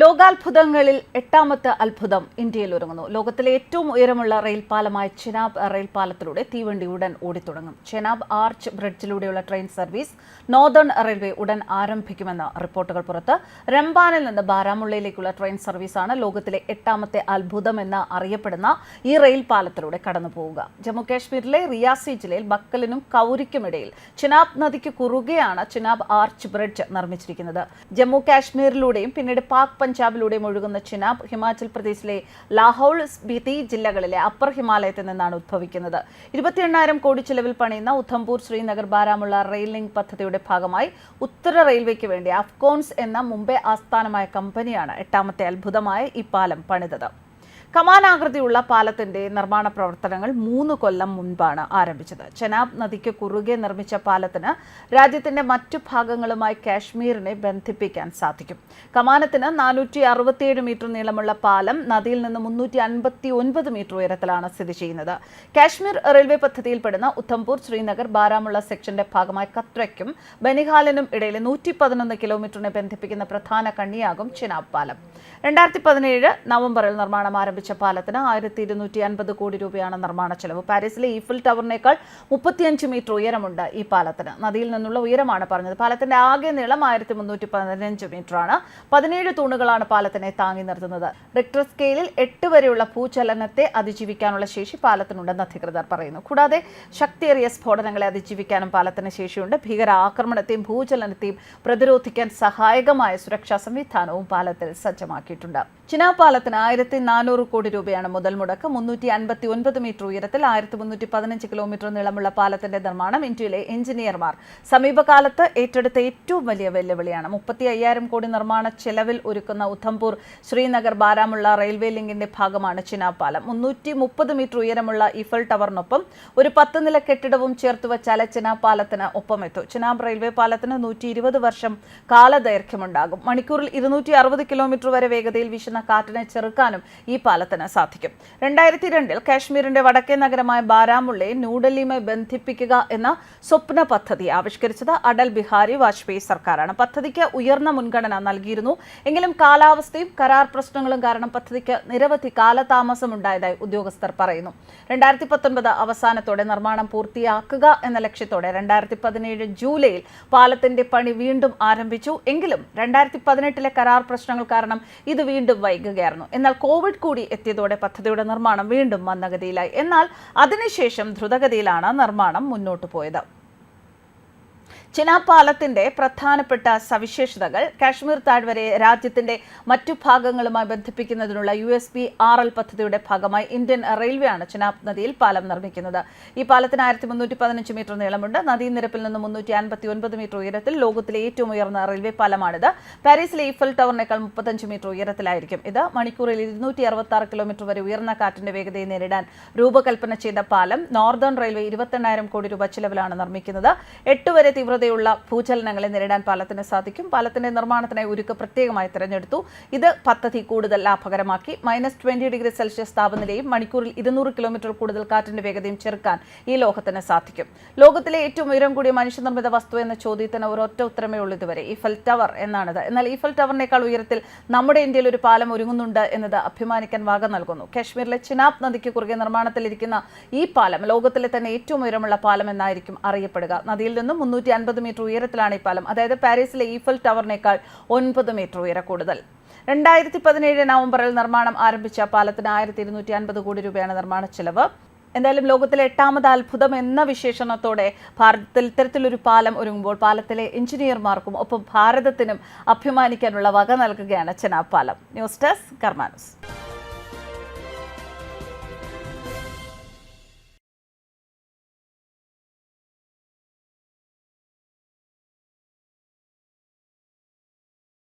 ലോകാത്ഭുതങ്ങളിൽ എട്ടാമത്തെ അത്ഭുതം ഇന്ത്യയിൽ ഒരുങ്ങുന്നു. ലോകത്തിലെ ഏറ്റവും ഉയരമുള്ള റെയിൽപാലമായ ചെനാബ് റെയിൽപാലത്തിലൂടെ തീവണ്ടി ഉടൻ ഓടിത്തുടങ്ങും. ചെനാബ് ആർച്ച് ബ്രിഡ്ജിലൂടെയുള്ള ട്രെയിൻ സർവീസ് നോർത്തേൺ റെയിൽവേ ഉടൻ ആരംഭിക്കുമെന്ന റിപ്പോർട്ടുകൾ പുറത്ത് രംബാനിൽ നിന്ന് ബാരാമുള്ളയിലേക്കുള്ള ട്രെയിൻ സർവീസാണ് ലോകത്തിലെ എട്ടാമത്തെ അത്ഭുതം എന്ന് അറിയപ്പെടുന്ന ഈ റെയിൽപാലത്തിലൂടെ കടന്നു പോവുക ജമ്മു കാശ്മീരിലെ റിയാസി ജില്ലയിൽ ബക്കലിനും കൗരിക്കുമിടയിൽ ചെനാബ് നദിക്ക് കുറുകെയാണ് ചെനാബ് ആർച്ച് ബ്രിഡ്ജ് നിർമ്മിച്ചിരിക്കുന്നത്. ജമ്മു കാശ്മീരിലൂടെയും പിന്നീട് പാക് പഞ്ചാബിലൂടെയും ഒഴുകുന്ന ചിനാബ് ഹിമാചൽ പ്രദേശിലെ ലാഹോൾ സ്പിതി ജില്ലകളിലെ അപ്പർ ഹിമാലയത്തിൽ നിന്നാണ് ഉദ്ഭവിക്കുന്നത് ഇരുപത്തിയെണ്ണായിരം കോടി ചിലവിൽ പണിയുന്ന ഉധംപൂർ ശ്രീനഗർ ബാരാമുള്ള റെയിൽ ലിങ്ക് പദ്ധതിയുടെ ഭാഗമായി ഉത്തര റെയിൽവേക്ക് വേണ്ടി അഫ്കോൺസ് എന്ന മുംബൈ ആസ്ഥാനമായ കമ്പനിയാണ് എട്ടാമത്തെ അത്ഭുതമായ ഈ പാലം പണിതത്. കമാനാകൃതിയുള്ള പാലത്തിന്റെ നിർമ്മാണ പ്രവർത്തനങ്ങൾ മൂന്ന് കൊല്ലം മുൻപാണ് ആരംഭിച്ചത്. ചെനാബ് നദിക്ക് കുറുകെ നിർമ്മിച്ച പാലത്തിന് രാജ്യത്തിന്റെ മറ്റു ഭാഗങ്ങളുമായി കാശ്മീരിനെ ബന്ധിപ്പിക്കാൻ സാധിക്കും. കമാനത്തിന് നാനൂറ്റി മീറ്റർ നീളമുള്ള പാലം നദിയിൽ നിന്ന് മുന്നൂറ്റി മീറ്റർ ഉയരത്തിലാണ് സ്ഥിതി ചെയ്യുന്നത്. കാശ്മീർ റെയിൽവേ പദ്ധതിയിൽപ്പെടുന്ന ഉധംപൂർ ശ്രീനഗർ ബാരാമുള്ള സെക്ഷന്റെ ഭാഗമായ കത്രയ്ക്കും ബനിഹാലിനും ഇടയിലെ നൂറ്റി പതിനൊന്ന് കിലോമീറ്ററിനെ ബന്ധിപ്പിക്കുന്ന പ്രധാന കണ്ണിയാകും ചെനാബ് പാലം. രണ്ടായിരത്തി പതിനേഴ് നവംബറിൽ നിർമ്മാണം ആരംഭിച്ച പാലത്തിന് ആയിരത്തി ഇരുന്നൂറ്റി അൻപത് കോടി രൂപയാണ് നിർമ്മാണ ചെലവ്. പാരീസിലെ ഈഫിൽ ടവറിനേക്കാൾ മുപ്പത്തിയഞ്ച് മീറ്റർ ഉയരമുണ്ട് ഈ പാലത്തിന്. നദിയിൽ നിന്നുള്ള ഉയരമാണ് പറഞ്ഞത്. പാലത്തിന്റെ ആകെ നീളം ആയിരത്തി മുന്നൂറ്റി പതിനഞ്ച് മീറ്ററാണ്. പതിനേഴ് തൂണുകളാണ് പാലത്തിനെ താങ്ങി നിർത്തുന്നത്. റിക്ടർ സ്കെയിലിൽ എട്ട് വരെയുള്ള ഭൂചലനത്തെ അതിജീവിക്കാനുള്ള ശേഷി പാലത്തിനുണ്ടെന്ന് അധികൃതർ പറയുന്നു. കൂടാതെ ശക്തിയേറിയ സ്ഫോടനങ്ങളെ അതിജീവിക്കാനും പാലത്തിന് ശേഷിയുണ്ട്. ഭീകര ആക്രമണത്തെയും ഭൂചലനത്തെയും പ്രതിരോധിക്കാൻ സഹായകമായ സുരക്ഷാ സംവിധാനവും പാലത്തിൽ സജ്ജമാക്കിയിട്ടുണ്ട്. ചിനാ പാലത്തിന് ആയിരത്തി നാനൂറ് കോടി രൂപയാണ് മുതൽ മുടക്ക്. മുന്നൂറ്റി അൻപത്തി ഒൻപത് മീറ്റർ ഉയരത്തിൽ ആയിരത്തി മുന്നൂറ്റി പതിനഞ്ച് കിലോമീറ്റർ നീളമുള്ള പാലത്തിന്റെ നിർമ്മാണം ഇന്ത്യയിലെ എഞ്ചിനീയർമാർ. സമീപകാലത്ത് ഏറ്റെടുത്ത ഏറ്റവും വലിയ വെല്ലുവിളിയാണ് മുപ്പത്തി അയ്യായിരം കോടി നിർമ്മാണ ചെലവിൽ ഒരുക്കുന്ന ഉധംപൂർ ശ്രീനഗർ ബാരാമുള്ള റെയിൽവേ ലിങ്കിന്റെ ഭാഗമാണ് ചിനാപാലം. മുന്നൂറ്റി മുപ്പത് മീറ്റർ ഉയരമുള്ള ഇഫൽ ടവറിനൊപ്പം ഒരു പത്ത് നില കെട്ടിടവും ചേർത്ത് വച്ചാൽ ചിനാപാലത്തിന് ഒപ്പമെത്തും. ചിനാബ് റെയിൽവേ പാലത്തിന് നൂറ്റി ഇരുപത് വർഷം കാലദൈർഘ്യമുണ്ടാകും. മണിക്കൂറിൽ ഇരുന്നൂറ്റി അറുപത് കിലോമീറ്റർ വരെ വേഗതയിൽ വീശുന്ന കാറ്റിനെ ചെറുക്കാനും ഈ പാലത്തിന് സാധിക്കും. രണ്ടായിരത്തി രണ്ടിൽ കാശ്മീരിന്റെ വടക്കേ നഗരമായ ബാരാമുള്ളയെ ന്യൂഡൽഹിയുമായി ബന്ധിപ്പിക്കുക എന്ന സ്വപ്ന പദ്ധതി ആവിഷ്കരിച്ചത് അടൽ ബിഹാരി വാജ്പേയി സർക്കാരാണ്. പദ്ധതിക്ക് ഉയർന്ന മുൻഗണന നൽകിയിരുന്നു. എങ്കിലും കാലാവസ്ഥയും കരാർ പ്രശ്നങ്ങളും കാരണം പദ്ധതിക്ക് നിരവധി കാലതാമസം ഉണ്ടായതായി ഉദ്യോഗസ്ഥർ പറയുന്നു. രണ്ടായിരത്തി പത്തൊൻപത് അവസാനത്തോടെ നിർമ്മാണം പൂർത്തിയാക്കുക എന്ന ലക്ഷ്യത്തോടെ രണ്ടായിരത്തി പതിനേഴ് ജൂലൈയിൽ പാലത്തിന്റെ പണി വീണ്ടും ആരംഭിച്ചു. എങ്കിലും രണ്ടായിരത്തി പതിനെട്ടിലെ കരാർ പ്രശ്നങ്ങൾ കാരണം ഇത് വീണ്ടും വൈകുകയായിരുന്നു. എന്നാൽ കോവിഡ് കൂടി എത്തിയതോടെ പദ്ധതിയുടെ നിർമ്മാണം വീണ്ടും മന്ദഗതിയിലായി. എന്നാൽ അതിനുശേഷം ദ്രുതഗതിയിലാണ് നിർമ്മാണം മുന്നോട്ട് പോയത്. ചിനാബ് പാലത്തിന്റെ പ്രധാനപ്പെട്ട സവിശേഷതകൾ കാശ്മീർ താഴ്വരയെ രാജ്യത്തിന്റെ മറ്റു ഭാഗങ്ങളുമായി ബന്ധിപ്പിക്കുന്നതിനുള്ള U S P R L പദ്ധതിയുടെ ഭാഗമായി ഇന്ത്യൻ റെയിൽവേ ആണ് ചിനാബ് നദിയിൽ പാലം നിർമ്മിക്കുന്നത്. ഈ പാലത്തിന് ആയിരത്തി മുന്നൂറ്റി പതിനഞ്ച് മീറ്റർ നീളമുണ്ട്. നദീനിരപ്പിൽ നിന്ന് മുന്നൂറ്റി അൻപത്തി ഒൻപത് മീറ്റർ ഉയരത്തിൽ ലോകത്തിലെ ഏറ്റവും ഉയർന്ന റെയിൽവേ പാലമാണിത്. പാരീസിലെ ഈഫൽ ടവറിനേക്കാൾ മുപ്പത്തഞ്ച് മീറ്റർ ഉയരത്തിലായിരിക്കും ഇത്. മണിക്കൂറിൽ ഇരുന്നൂറ്റി അറുപത്തി ആറ് കിലോമീറ്റർ വരെ ഉയർന്ന കാറ്റിന്റെ വേഗതയെ നേരിടാൻ രൂപകൽപ്പന ചെയ്ത പാലം നോർത്തേൺ റെയിൽവേ ഇരുപത്തെണ്ണായിരം കോടി രൂപ ചിലവിലാണ് നിർമ്മിക്കുന്നത്. എട്ട് വരെ തീവ്രതയുള്ള ഭൂചലനങ്ങളെ നേരിടാൻ പാലത്തിന് സാധിക്കും. പാലത്തിന്റെ നിർമ്മാണത്തിനായി ഉരുക്ക് പ്രത്യേകമായി തിരഞ്ഞെടുത്തു. ഇത് പദ്ധതി കൂടുതൽ ലാഭകരമാക്കി. മൈനസ് ട്വന്റി ഡിഗ്രി സെൽഷ്യസ് താപനിലയും മണിക്കൂറിൽ ഇരുന്നൂറ് കിലോമീറ്റർ കൂടുതൽ കാറ്റിന്റെ വേഗതയും ചെറുക്കാൻ ഈ ലോകത്തിന് സാധിക്കും. ലോകത്തിലെ ഏറ്റവും ഉയരം കൂടിയ മനുഷ്യനിർമ്മിത വസ്തു എന്ന ചോദ്യത്തിന് ഒരൊറ്റ ഉത്തരമേ ഉള്ളൂ ഇതുവരെ. ഈഫൽ ടവർ എന്നാണിത്. എന്നാൽ ഈഫൽ ടവറിനേക്കാൾ ഉയരത്തിൽ നമ്മുടെ ഇന്ത്യയിൽ ഒരു പാലം ഒരുങ്ങുന്നുണ്ട് എന്നത് അഭിമാനിക്കാൻ വാഗം നൽകുന്നു. കാശ്മീരിലെ ചിനാബ് നദിക്ക് കുറുകെ നിർമ്മാണത്തിലിരിക്കുന്ന ഈ പാലം ലോകത്തിലെ തന്നെ ഏറ്റവും ഉയരമുള്ള പാലം എന്നായിരിക്കും അറിയപ്പെടുക. നദിയിൽ നിന്നും മുന്നൂറ്റി അൻപത് മീറ്റർ ഉയരത്തിലാണ് ഈ പാലം. അതായത് പാരീസിലെ ഈഫൽ ടവറിനേക്കാൾ ഒൻപത് മീറ്റർ ഉയര കൂടുതൽ. രണ്ടായിരത്തി പതിനേഴ് നവംബറിൽ നിർമ്മാണം ആരംഭിച്ച പാലത്തിന് ആയിരത്തി ഇരുന്നൂറ്റി അൻപത് കോടി രൂപയാണ് നിർമ്മാണ ചെലവ്. എന്തായാലും ലോകത്തിലെ എട്ടാമത് അത്ഭുതം എന്ന വിശേഷണത്തോടെ ഭാരതത്തിൽ ഇത്തരത്തിലൊരു പാലം ഒരുങ്ങുമ്പോൾ പാലത്തിലെ എഞ്ചിനീയർമാർക്കും ഒപ്പം ഭാരതത്തിനും അഭിമാനിക്കാനുള്ള വക നൽകുകയാണ് ചെനാബ് പാലം. News desk കർമാനൂസ്.